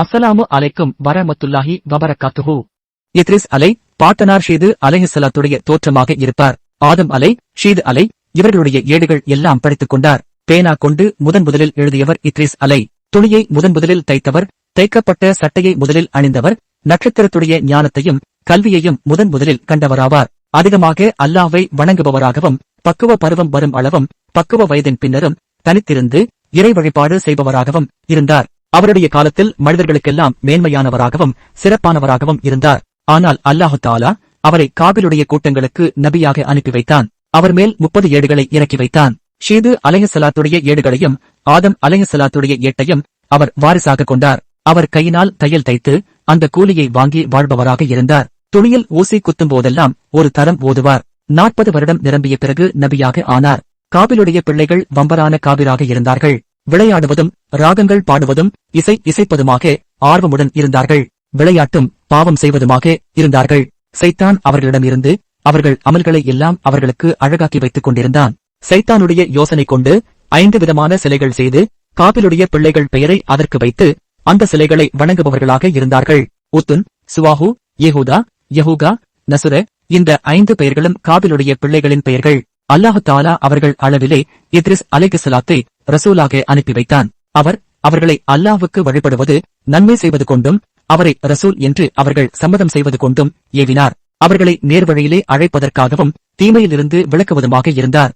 அஸ்ஸலாமு அலைக்கும் வரமத்துல்லாஹி வபரகாத்துஹு. இத்ரிஸ் அலை பாட்டனார் ஷீது அலைஹிசலாத்துடைய தோற்றமாக இருப்பார். ஆதம் அலை ஷீது அலை இவர்களுடைய ஏடுகள் எல்லாம் படித்துக் கொண்டார். பேனா கொண்டு முதன் முதலில் எழுதியவர் இத்ரிஸ் அலை. துணியை முதன் முதலில் தைத்தவர் தைக்கப்பட்ட சட்டையை முதலில் அணிந்தவர் நட்சத்திரத்துடைய ஞானத்தையும் கல்வியையும் முதன் முதலில் கண்டவராவார். அதிகமாக அல்லாவை வணங்குபவராகவும் பக்குவ பருவம் வரும் அளவும் பக்குவ வயதின் பின்னரும் தனித்திருந்து இறை வழிபாடு செய்பவராகவும் இருந்தார். அவருடைய காலத்தில் மனிதர்களுக்கெல்லாம் மேன்மையானவராகவும் சிறப்பானவராகவும் இருந்தார். ஆனால் அல்லாஹு தாலா அவரை காபிலுடைய கூட்டங்களுக்கு நபியாக அனுப்பி வைத்தான். அவர் மேல் முப்பது ஏடுகளை இறக்கி வைத்தான். ஷீது அலையசலாத்துடைய ஏடுகளையும் ஆதம் அலையசலாத்துடைய ஏட்டையும் அவர் வாரிசாக கொண்டார். அவர் கையினால் தையல் தைத்து அந்த கூலியை வாங்கி வாழ்பவராக இருந்தார். துணியில் ஊசி குத்தும் போதெல்லாம் ஒரு தரம் ஓதுவார். நாற்பது வருடம் நிரம்பிய பிறகு நபியாக ஆனார். காபிலுடைய பிள்ளைகள் வம்பரான காபிராக இருந்தார்கள். விளையாடுவதும் ராகங்கள் பாடுவதும் இசை இசைப்பதுமாக ஆர்வமுடன் இருந்தார்கள். விளையாட்டும் பாவம் செய்வதுமாக இருந்தார்கள். சைத்தான் அவர்களிடமிருந்து அவர்கள் அமல்களை எல்லாம் அவர்களுக்கு அழகாக்கி வைத்துக் கொண்டிருந்தான். சைத்தானுடைய யோசனை கொண்டு ஐந்து விதமான சிலைகள் செய்து காபிலுடைய பிள்ளைகள் பெயரை அதற்கு வைத்து அந்த சிலைகளை வணங்குபவர்களாக இருந்தார்கள். உத்துன் சுவாஹு யெஹூதா யஹூகா நசுர இந்த ஐந்து பெயர்களும் காபிலுடைய பிள்ளைகளின் பெயர்கள். அல்லாஹு தாலா அவர்கள் அளவிலே இத்ரிஸ் அலைகிசலாத்தை ரசூலாக அனுப்பி வைத்தான். அவர் அவர்களை அல்லாஹுக்கு வழிபடுவது நன்மை செய்வது கொண்டும் அவரை ரசூல் என்று அவர்கள் சம்மதம் செய்வது கொண்டும் ஏவினார். அவர்களை நேர்வழியிலே அழைப்பதற்காகவும் தீமையிலிருந்து விளக்குவதுமாக இருந்தார்.